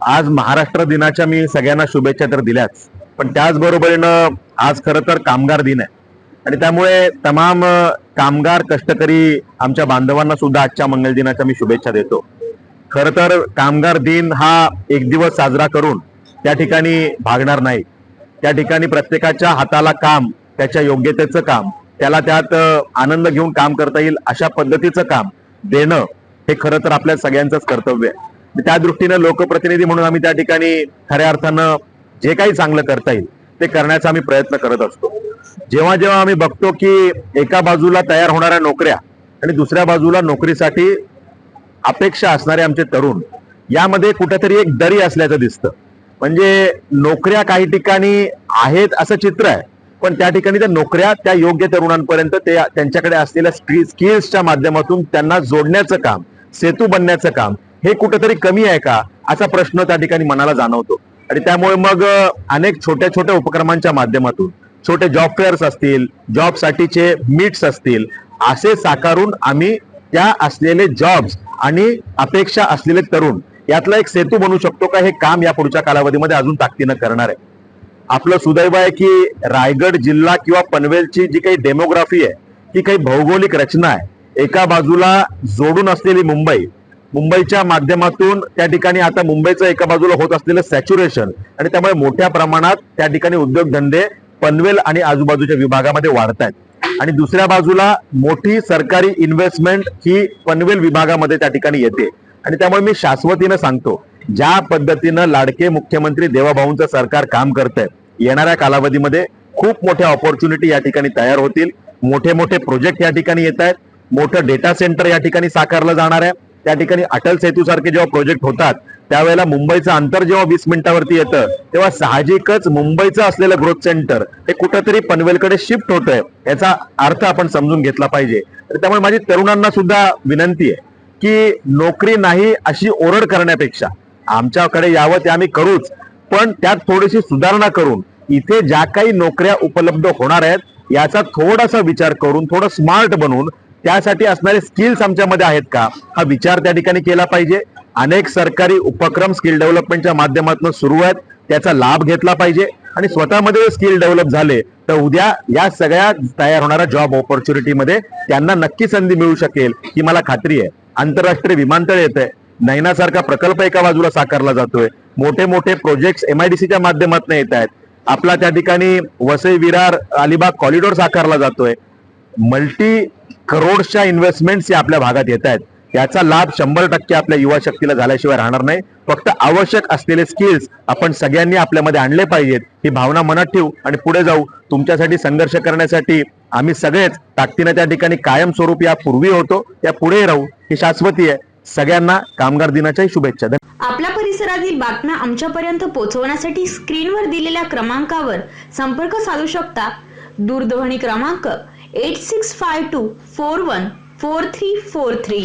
आज महाराष्ट्र दिनाच्या मी सगळ्यांना शुभेच्छा तर दिल्याच पण त्याचबरोबरीनं आज खरं तर कामगार दिन आहे. आणि त्यामुळे तमाम कामगार कष्टकरी आमच्या बांधवांना सुद्धा आजच्या मंगल दिनाच्या मी शुभेच्छा देतो. खरं तर कामगार दिन हा एक दिवस साजरा करून त्या ठिकाणी भागणार नाही. त्या ठिकाणी प्रत्येकाच्या हाताला काम त्याच्या योग्यतेचं काम त्याला त्यात आनंद घेऊन काम करता येईल अशा पद्धतीचं काम देणं हे खरं तर आपल्या सगळ्यांचंच कर्तव्य आहे. त्या दृष्टीनं लोकप्रतिनिधी म्हणून आम्ही त्या ठिकाणी खऱ्या अर्थानं जे काही चांगलं करता येईल ते करण्याचा आम्ही प्रयत्न करत असतो. जेव्हा जेव्हा आम्ही बघतो की एका बाजूला तयार होणाऱ्या नोकऱ्या आणि दुसऱ्या बाजूला नोकरीसाठी अपेक्षा असणारे आमचे तरुण यामध्ये कुठेतरी एक दरी असल्याचं दिसतं. म्हणजे नोकऱ्या काही ठिकाणी आहेत असं चित्र आहे पण त्या ठिकाणी त्या नोकऱ्या त्या योग्य तरुणांपर्यंत ते त्यांच्याकडे असलेल्या स्किल्सच्या माध्यमातून त्यांना जोडण्याचं काम सेतू बनण्याचं काम हे कुठेतरी कमी आहे का असा प्रश्न त्या ठिकाणी मनाला जाणवतो. आणि त्यामुळे मग अनेक छोट्या छोट्या उपक्रमांच्या माध्यमातून छोटे जॉब फेअर्स असतील जॉबसाठीचे मीट्स असतील असे साकारून आम्ही त्या असलेले जॉब्स आणि अपेक्षा असलेले तरुण यातला एक सेतू बनू शकतो का हे काम या पुढच्या कालावधीमध्ये अजून ताकदीनं करणार आहे. आपलं सुदैव आहे की रायगड जिल्हा किंवा पनवेलची जी काही डेमोग्राफी आहे ती काही भौगोलिक रचना आहे. एका बाजूला जोडून असलेली मुंबई मुंबईच्या माध्यमातून त्या ठिकाणी आता मुंबईचं एका बाजूला होत असलेलं सॅच्युरेशन आणि त्यामुळे मोठ्या प्रमाणात त्या ठिकाणी उद्योगधंदे पनवेल आणि आजूबाजूच्या विभागामध्ये वाढत आहेत आणि दुसऱ्या बाजूला मोठी सरकारी इन्व्हेस्टमेंट ही पनवेल विभागामध्ये त्या ठिकाणी येते. आणि त्यामुळे मी शाश्वतीनं सांगतो ज्या पद्धतीनं लाडके मुख्यमंत्री देवाभाऊंचं सरकार काम करत आहे येणाऱ्या कालावधीमध्ये खूप मोठ्या ऑपॉर्च्युनिटी या ठिकाणी तयार होतील. मोठे मोठे प्रोजेक्ट या ठिकाणी येत आहेत मोठं डेटा सेंटर या ठिकाणी साकारलं जाणार आहे. त्या ठिकाणी अटल सेतू सारखे जेव्हा प्रोजेक्ट होतात त्यावेळेला मुंबईचं अंतर जेव्हा वीस मिनिटावरती येतं तेव्हा साहजिकच मुंबईचं असलेलं ग्रोथ सेंटर हे कुठंतरी पनवेलकडे शिफ्ट होतंय याचा अर्थ आपण समजून घेतला पाहिजे. तर त्यामुळे माझी तरुणांना सुद्धा विनंती आहे की नोकरी नाही अशी ओरड करण्यापेक्षा आमच्याकडे यावं ते आम्ही करूच पण त्यात थोडीशी सुधारणा करून इथे ज्या काही नोकऱ्या उपलब्ध होणार आहेत याचा थोडासा विचार करून थोडं स्मार्ट बनून त्यासाठी असणारे स्किल्स आमच्यामध्ये आहेत का हा विचार त्या ठिकाणी केला पाहिजे. अनेक सरकारी उपक्रम स्किल डेव्हलपमेंटच्या माध्यमातून सुरू आहेत. त्याचा लाभ घेतला पाहिजे. आणि स्वतःमध्ये स्किल डेव्हलप झाले तर उद्या या सगळ्या तयार होणाऱ्या जॉब ऑपॉर्च्युनिटीमध्ये त्यांना नक्की संधी मिळू शकेल ही मला खात्री आहे. आंतरराष्ट्रीय विमानतळ येत आहे नैनासारखा प्रकल्प एका बाजूला साकारला जातोय. मोठे मोठे प्रोजेक्ट एमआयडीसीच्या माध्यमातून येत आहेत. आपला त्या ठिकाणी वसई विरार अलिबाग कॉरिडॉर साकारला जातोय. मल्टी करोडच्या इन्व्हेस्टमेंट्स या आपल्या भागात येत आहेत. याचा लाभ शंभर टक्के आपल्या युवा शक्तीला झाल्याशिवाय राहणार नाही. फक्त आवश्यक असलेले स्किल्स आपण सगळ्यांनी आपल्यामध्ये आणले पाहिजेत ही भावना मनात ठेवू आणि पुढे जाऊ. तुमच्यासाठी संघर्ष करण्यासाठी आम्ही सगळेच ताकदीनं त्या ठिकाणी कायमस्वरूप या पूर्वी होतो त्या पुढे राहू ही शाश्वती आहे. सगळ्यांना कामगार दिनाच्याही शुभेच्छा. आपल्या परिसरातील बातम्या आमच्यापर्यंत पोहोचवण्यासाठी स्क्रीनवर दिलेल्या क्रमांकावर संपर्क साधू शकता. दूरध्वनी क्रमांक eight six five two four one four three four three.